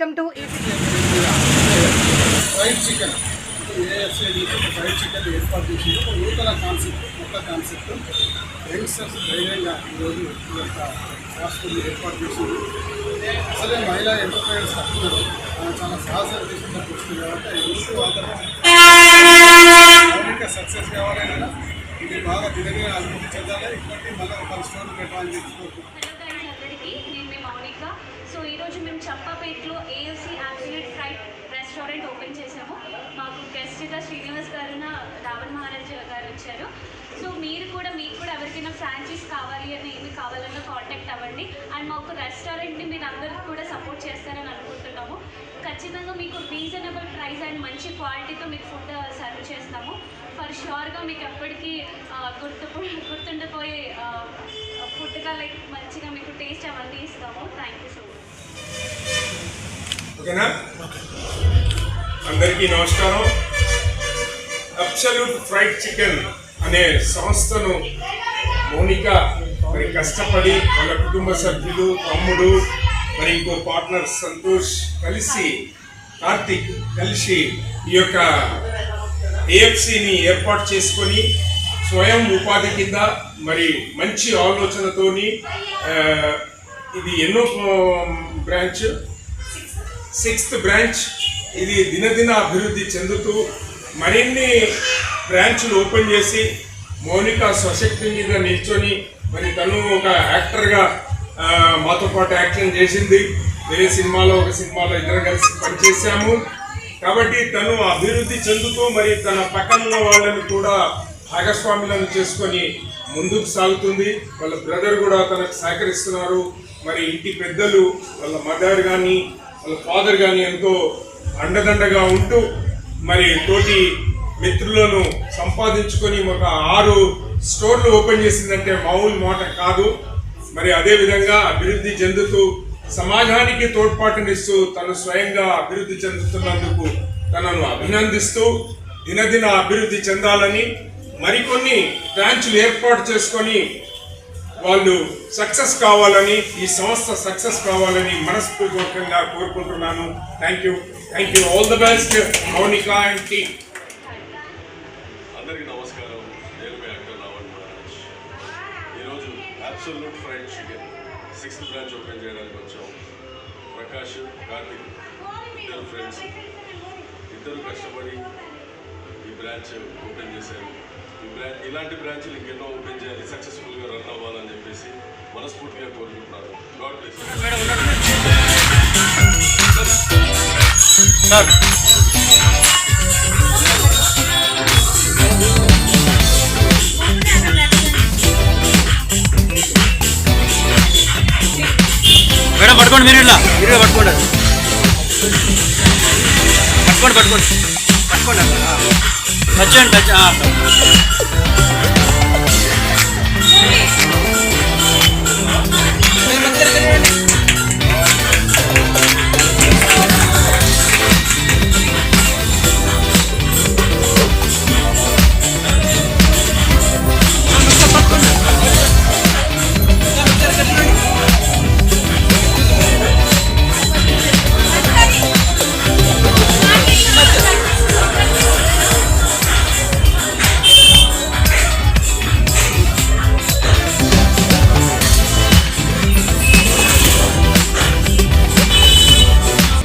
Welcome to fried chicken AFC fried chicken ఏర్పాటు చేసి ఒక నూతన కాన్సెప్ట్ కొత్త కాన్సెప్ట్ యంగ్స్టర్స్ ధైర్యంగా ఈరోజు ఈ యొక్క ఫాస్ట్ ఫుడ్ ఏర్పాటు చేసింది. అసలే మహిళా ఎంటర్ప్రైనర్స్ తక్కువ చాలా సాహసం తీసుకుంటూ వస్తుంది కాబట్టి ఎందుకు అందరూ సక్సెస్ కావాలన్నా ఇది బాగా దిగదిగా అభివృద్ధి చెందాలి. ఇప్పటికీ మళ్ళీ ఒక స్టోర్ పెట్టాలని చెప్పి మౌనిక. సో ఈరోజు మేము చంపాపేటలో ASC accident fried restaurant open చేసాము మాకు గెస్ట్గా శ్రీనివాస్ గారు రావణ్ మహారాజ్ గారు వచ్చారు. సో మీరు కూడా మీకు కూడా ఎవరికైనా ఫ్రాంచైజ్ కావాలి అని ఏమి కావాలన్నా కాంటాక్ట్ అవ్వండి. అండ్ మాకు రెస్టారెంట్ని మీరు అందరికీ కూడా సపోర్ట్ చేస్తారని అనుకుంటున్నాము. ఖచ్చితంగా మీకు రీజనబుల్ ప్రైస్ అండ్ మంచి క్వాలిటీతో మీకు ఫుడ్ సర్వ్ చేస్తాం షూర్గా మీకు ఎప్పటికీ గుర్తు గుర్తుండిపోయే ఫుడ్గా లైక్ మంచిగా మీకు టేస్ట్ అవన్నీ ఇస్తాము థ్యాంక్ యూ సో మచ్ ఓకేనా? అందరికీ నమస్కారం. అబ్సల్యూట్ ఫ్రైడ్ చికెన్ అనే సంస్థను మౌనిక మరి కష్టపడి వాళ్ళ కుటుంబ సభ్యులు తమ్ముడు మరి ఇంకో పార్ట్నర్ సంతోష్ కలిసి కార్తిక్ కలిసి ఈ యొక్క ఏఎఫ్సిని ఏర్పాటు చేసుకొని స్వయం ఉపాధి కింద మరి మంచి ఆలోచనతోని ఇది ఎన్నో బ్రాంచ్? Sixth branch. ఇది దినదిన అభివృద్ధి చెందుతూ మరిన్ని బ్రాంచ్లు ఓపెన్ చేసి మౌనిక స్వశక్తి మీద నిల్చొని మరి తను ఒక యాక్టర్గా మాతో పాటు యాక్షన్ చేసింది. వేరే సినిమాలో ఒక సినిమాలో ఇద్దరం కలిసి పనిచేసాము కాబట్టి తను అభివృద్ధి చెందుతూ మరి తన పక్కన వాళ్ళని కూడా భాగస్వాములను చేసుకొని ముందుకు సాగుతుంది. వాళ్ళ బ్రదర్ కూడా తనకు సహకరిస్తున్నారు. మరి ఇంటి పెద్దలు వాళ్ళ మదర్ కానీ వాళ్ళ ఫాదర్ కానీ ఎంతో అండదండగా ఉంటూ మరి తోటి మిత్రులను సంపాదించుకొని ఒక ఆరు స్టోర్లు ఓపెన్ చేసిందంటే మామూలు మాట కాదు. మరి అదే విధంగా అభివృద్ధి చెందుతూ సమాజానికి తోడ్పాటునిస్తూ తను స్వయంగా అభివృద్ధి చెందుతున్నందుకు తనను అభినందిస్తూ దినదిన అభివృద్ధి చెందాలని మరికొన్ని బ్రాంచ్లు ఏర్పాటు చేసుకొని వాళ్ళు సక్సెస్ కావాలని ఈ సంస్థ సక్సెస్ కావాలని మనస్ఫూర్వకంగా కోరుకుంటున్నాను. Thank you thank you all the best Mounika and team అందరికీ నమస్కారం. నేను మీ అక్కడ రావణ్ మహారాజ్. ఈరోజు absolute fried chicken sixth branch open చేయడానికి వచ్చాం. ప్రకాష్ కార్తిక్ ఇద్దరు ఫ్రెండ్స్ ఇద్దరు కష్టపడి ఈ బ్రాంచ్ ఓపెన్ చేశారు. ఈ బ్రాంచ్ ఇలాంటి బ్రాంచ్లు ఇంకెన్నో ఓపెన్ చేయాలి సక్సెస్ఫుల్గా రన్ అవ్వాలని చెప్పేసి మనస్ఫూర్తిగా కోరుకుంటున్నాను. గాడ్ బ్లెస్ మేడం పట్టుకోండి మీరు ఇట్లా. మీరు పట్టుకోండి. పట్టుకోండి పట్టుకోండి. పట్టుకోండి. టచ్ అండి టచ్.